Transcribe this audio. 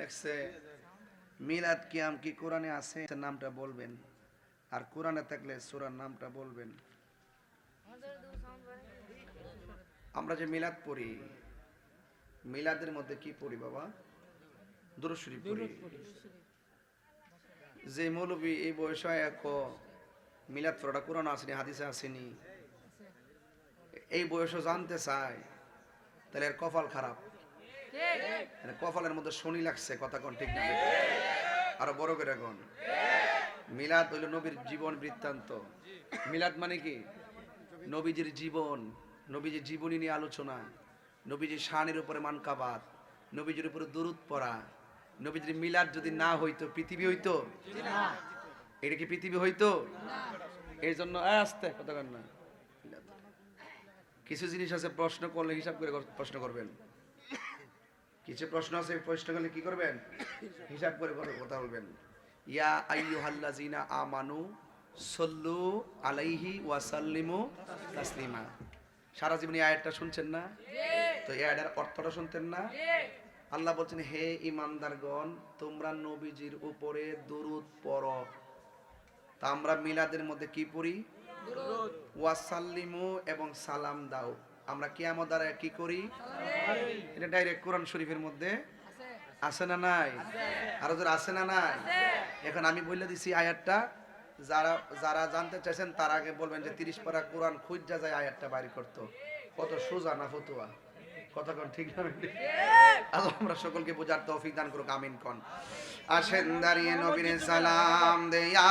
লেখছে মিলাদ কিয়াম কি কোরআনে আছে? নামটা বলবেন। আর কোরআনে থাকলে সূরার নামটা বলবেন। আমরা যে মিলাদ পড়ি মিলাদের মধ্যে কি পড়ি বাবা? দুরুশরী পড়ি। যে মৌলবী এই বয়সে এক মিলাদ পড়াটা কোরআন আসেনি হাদিসে আসেনি। এই বয়সে জানতে চায় তাহলে এর কপাল খারাপ। কপালের মধ্যে শনি লাগছে, কথা কোন ঠিক না আরও বড় করে কোন। মিলাদ হইল নবীর জীবন বৃত্তান্ত। মিলাদ মানে কি? নবীজির জীবন, নবীজির জীবনী নিয়ে আলোচনা, নবীজির শানের উপরে মানকাবাদ, নবীজির উপরে দরুদ পড়া। নবীজির মিলাদ যদি না হইতো, পৃথিবী হইতো? এটা কি পৃথিবী হইতো? এই জন্য আসতে, কথা কন না। কিছু জিনিস আছে, প্রশ্ন করলে হিসাব করে প্রশ্ন করবেন। কিছু প্রশ্ন আছে প্রশ্ন করলে কি করবেন? হিসাব করে করে কথা বলবেন। ইয়া আইয়ুহাল্লাযিনা আমানু সল্লু আলাইহি ওয়াসাল্লিমু তাসলিমা। সারা জীবন আয়াতটা শুনছেন না? তো এই আয়াতের অর্থটা শুনতেন না? আল্লাহ বলছেন, হে ইমানদারগণ, তোমরা নবীজির উপরে দরুদ পড়ো। তা আমরা মিলাদের মধ্যে কি পড়ি? ওয়াসাল্লিমু এবং সালাম দাও। আমরা কিয়ামত দ্বারা কি করি? এটা ডাইরেক্ট কোরআন শরীফের মধ্যে। আছে না নাই? আরও যারা আছে না নাই? এখন আমি বলে দিছি আয়াতটা। যারা যারা জানতে চাইছেন, তার আগে বলবেন যে তিরিশ পারা কোরআন খুঁজা যায় আয়াতটা বাইর করতো। কত সোজা না ফতুয়া? কতক্ষণ ঠিক না? আল্লাহ আমরা সকলকে বোঝার তৌফিক দান করুক, আমিন কন। আসেন দাঁড়িয়ে নবীনে সালাম দেয়া